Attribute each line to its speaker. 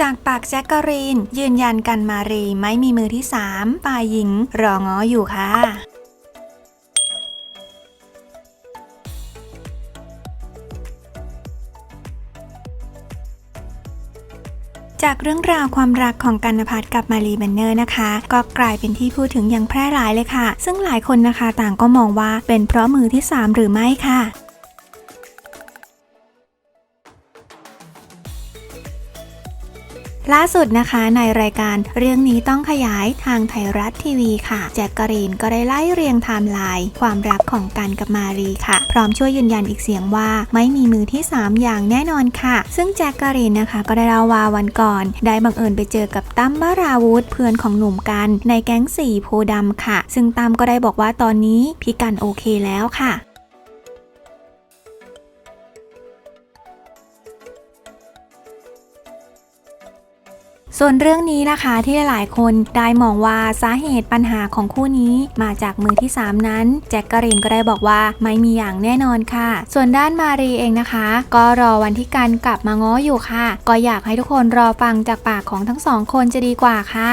Speaker 1: จากปากแจ็คกะรีน ยืนยันกันมารีไม่มีมือที่สามฝ่ายหญิงรอง้ออยู่ค่ะจากเรื่องราวความรักของกันนภัทกับมารีแบนเนอร์นะคะ ก็กลายเป็นที่พูดถึงอย่างแพร่หลายเลยค่ะ ซึ่งหลายคนนะคะต่างก็มองว่าเป็นเพราะมือที่ 3 หรือไม่ค่ะ ล่าสุดนะคะในรายการเรื่องนี้ต้องขยายทางไทยรัฐทีวีค่ะ แจ็คกะรีนก็ได้ไล่เรียงไทม์ไลน์ความรักของกันกับมารีค่ะ พร้อมช่วยยืนยันอีกเสียงว่าไม่มีมือที่ 3 อย่างแน่นอนค่ะ ซึ่งแจ็คกะรีนนะคะ ก็ได้เล่าว่าวันก่อน ได้บังเอิญไปเจอกับตั้มบาราวุธเพื่อนของหนุ่มกัน ในแก๊งสี่โพธิ์ดำค่ะ ซึ่งตั้มก็ได้บอกว่าตอนนี้พี่กันโอเคแล้วค่ะ ส่วนเรื่องนี้นะคะที่หลายๆคนได้มองว่าสาเหตุปัญหาของคู่นี้มาจากมือที่ 3 นั้น แจ็คกะรินก็ได้บอกว่าไม่มีอย่างแน่นอนค่ะ ส่วนด้านมารีเองนะคะ ก็รอวันที่กันกลับมาง้ออยู่ค่ะ ก็อยากให้ทุกคนรอฟังจากปากของทั้งสองคนจะดีกว่าค่ะ